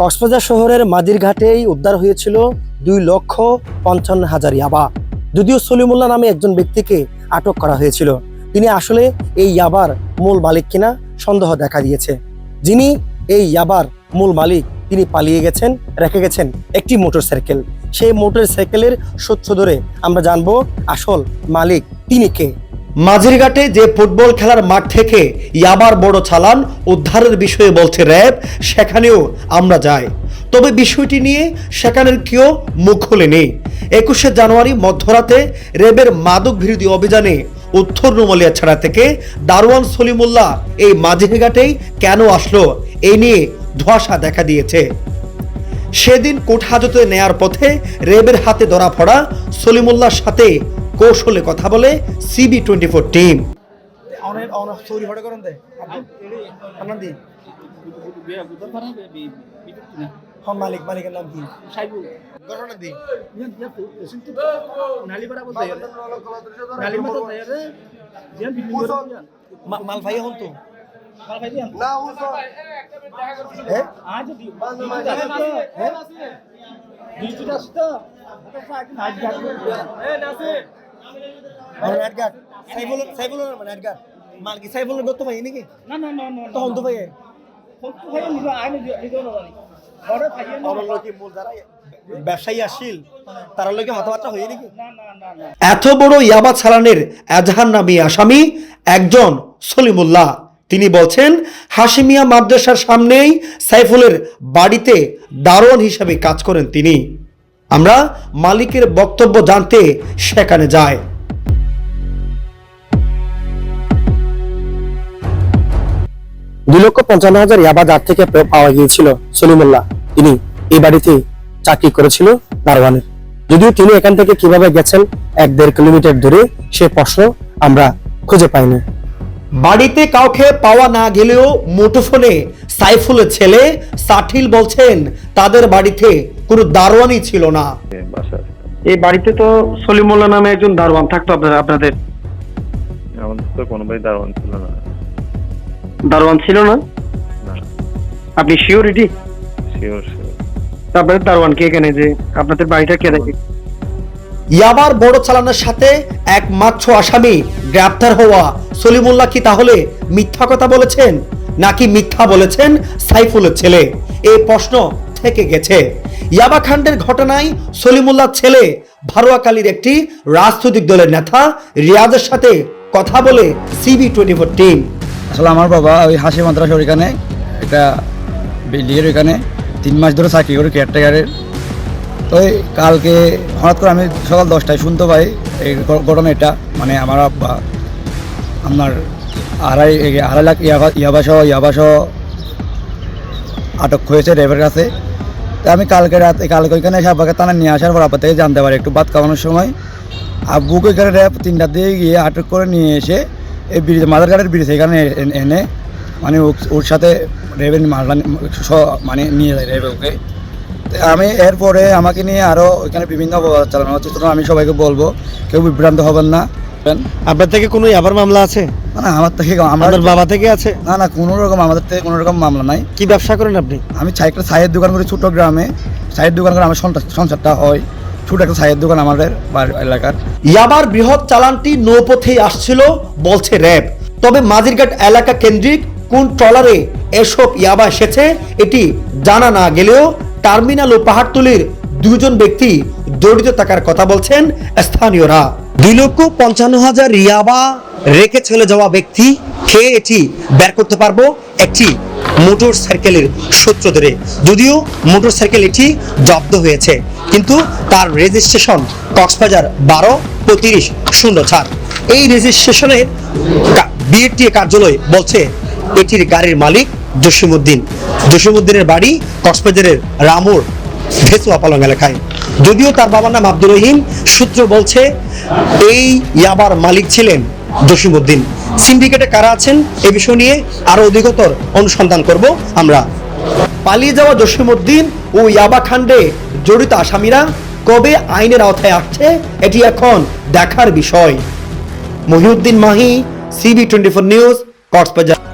কক্সবাজার শহরের মাদিরঘাটেই উদ্ধার হয়েছিল দুই লক্ষ পঞ্চান্ন হাজার ইয়াবা। যদিও সলিমুল্লাহ নামে একজন ব্যক্তিকে আটক করা হয়েছিল। তিনি আসলে এই ইয়াবার মূল মালিক কিনা সন্দেহ দেখা দিয়েছে। যিনি এই ইয়াবার মূল মালিক, তিনি পালিয়ে গেছেন, রেখে গেছেন একটি মোটর সাইকেল সেই মোটর সাইকেলের সূত্র ধরে আমরা জানব আসল মালিক তিনি কে। মাঝিরঘাটে যে ফুটবল খেলার মাঠ থেকে ইয়াবার বড় চালান উদ্ধারের বিষয়ে বলছে র্যাব, সেখানেও আমরা যাই। তবে বিষয়টি নিয়ে সেখানের কেউ মুখ খোলেনি। একুশে জানুয়ারি মধ্যরাতে র্যাবের মাদক বিরোধী অভিযানে উত্তর রুমালিয়া ছাড়া থেকে দারোয়ান সলিমুল্লাহ এই মাঝিরঘাটেই কেন আসলো এই নিয়ে ধোঁয়াশা দেখা দিয়েছে। সেদিন কোর্ট হাজতে নেয়ার পথে রেবের হাতে ধরা পড়া সলিমুল্লাহর সাথে কৌশলে কথা বলে সিবি টোয়েন্টি ফোর টিম মালিক মালিকের নাম কি? ঘটনা দি মাল ভাই হন তো? হ্যাঁ সাইফুল সাইফুল মানে মাল কি সাইফুল ভাই নাকি? ব্যবসায়ী আসিল তার হয়ে নাকি? এত বড় ইয়াবা ছালানের এজাহার নামী আসামি একজন সলিমুল্লাহ। তিনি বলছেন হাসিমিয়া মাদ্রাসার সামনেই সাইফুলের বাড়িতে দারোয়ান হিসাবে কাজ করেন তিনি। আমরা মালিকের বক্তব্য জানতে সেখানে যাই। দুই লক্ষ পঞ্চান্ন হাজার ইয়াবা যার থেকে পাওয়া গিয়েছিল সলিমুল্লাহ। তিনি এই বাড়িতে চাকরি করেছিল দারোয়ানের যদিও তিনি এখান থেকে কীভাবে গেছেন এক দেড় কিলোমিটার দূরে সে প্রশ্ন আমরা খুঁজে পাইনি। বাড়িতে কাউকে পাওয়া না গেলেও মুঠোফোনে সাইফুলের ছেলে সাঠিল বলছেন তাদের বাড়িতে কোনো দারোয়ানই ছিল না। এই বাড়িতে তো সলিমুল্লাহ নামে একজন দারোয়ান থাকতো আপনারা আপনাদের? আমাদের তো কোনো ভাই দারোয়ান ছিল না। দারোয়ান ছিল না? আপনি শিওরিটি শিওর শিওর আপনাদের দারোয়ান কে এখানে যে আপনাদের বাড়িটা কে দেখে? ইয়াবার বড় চালানোর সাথে একমাত্র আসামি গ্রেপ্তার হওয়া সলিমুল্লাহ কি তাহলে মিথ্যা কথা বলেছেন নাকি মিথ্যা বলেছেন সাইফুলের ছেলে? এই প্রশ্ন থেকে গেছে। ইয়াবা খান্ডের ঘটনায় সলিমুল্লাহ ছেলে ভারুয়াকালীর একটি রাজনৈতিক দলের নেতা রিয়াজের সাথে কথা বলে সিবি টোয়েন্টি ফোর টিম আসলে আমার বাবা ওই হাসি মাদ্রাসার ওইখানে, একটা বিল্ডিংয়ের ওইখানে তিন মাস ধরে চাকরি করে কেয়ারটেকারের তো কালকে হঠাৎ করে আমি সকাল দশটায় শুনতে পাই এই ঘটনা এটা মানে আমার আব্বা, আপনার আড়াই আড়াই লাখ ইয়াবা ইয়াবাসহ ইয়াবাসহ আটক হয়েছে র্যাবের কাছে। আমি কালকে রাত, কালকে ওইখানে এসে আব্বাকে টানা নিয়ে আসার পর আব্বা থেকে জানতে পারি, একটু ভাত খাওয়ানোর সময়। আব্বুকে এখানে র্যাব তিনটার দিকে গিয়ে আটক করে নিয়ে এসে এই ব্রিজ মাদারঘাটের ব্রিজ এখানে এনে- মানে ওর সাথে র্যাবের মারলা মানে নিয়ে যায় র্যাবে ওকে। আমি এরপরে আমাকে নিয়ে আরও ওইখানে বিভিন্ন চালানো হচ্ছে সুতরাং আমি সবাইকে বলব, কেউ বিভ্রান্ত হবেন না। আপনার থেকে কোনো ইয়াবার মামলা আছে? না না আমার থেকে আমার বাবা থেকে আছে? না না কোনো রকম আমাদের থেকে কোনো রকম মামলা নাই। কি ব্যবসা করেন আপনি? আমি চাই একটা চায়ের দোকান করি ছোটো গ্রামে। চায়ের দোকান করে আমার সংসারটা হয়। ছোটো একটা চায়ের দোকান আমাদের এলাকার। ইয়াবার বৃহৎ চালানটি নৌপথেই আসছিল বলছে র্যাব। তবে মাঝিরঘাট এলাকা কেন্দ্রিক কোন ট্রলারে এসব ইয়াবা এসেছে এটি জানা না গেলেও টার্মিনাল ও পাহাড়তলির দুজন ব্যক্তি জড়িত থাকার কথা বলছেন স্থানীয়রা। দুই লক্ষ পঞ্চান্ন হাজার রিয়াবা রেখে চলে যাওয়া ব্যক্তি খেয়ে এটি বের করতে পারব? একটি মোটর সাইকেলের সূত্র ধরে। যদিও মোটর সাইকেল এটি জব্দ হয়েছে, কিন্তু তার রেজিস্ট্রেশন কক্সবাজার বারো, পঁয়ত্রিশ, শূন্য চার। এই রেজিস্ট্রেশনের বিএটিএ কার্যালয় বলছে, এটির গাড়ির মালিক জসিমুদ্দিন জসিমুদ্দিনের বাড়ি কক্সবাজারের রামুর ভেসুয়া পালং এলাকায়। যদিও তার বাবার নাম আব্দুর রহিম, সূত্র বলছে এই ইয়াবার মালিক ছিলেন জসিমুদ্দিন সিন্ডিকেটে কারা আছেন এ বিষয় নিয়ে আরও অধিকতর অনুসন্ধান করব আমরা। পালিয়ে যাওয়া জসিমুদ্দিন ও ইয়াবা খান্ডে জড়িত আসামিরা কবে আইনের আওতায় আসছে, এটি এখন দেখার বিষয়। Mohiuddin Mahi, CB twenty four news, Cox's Bazar.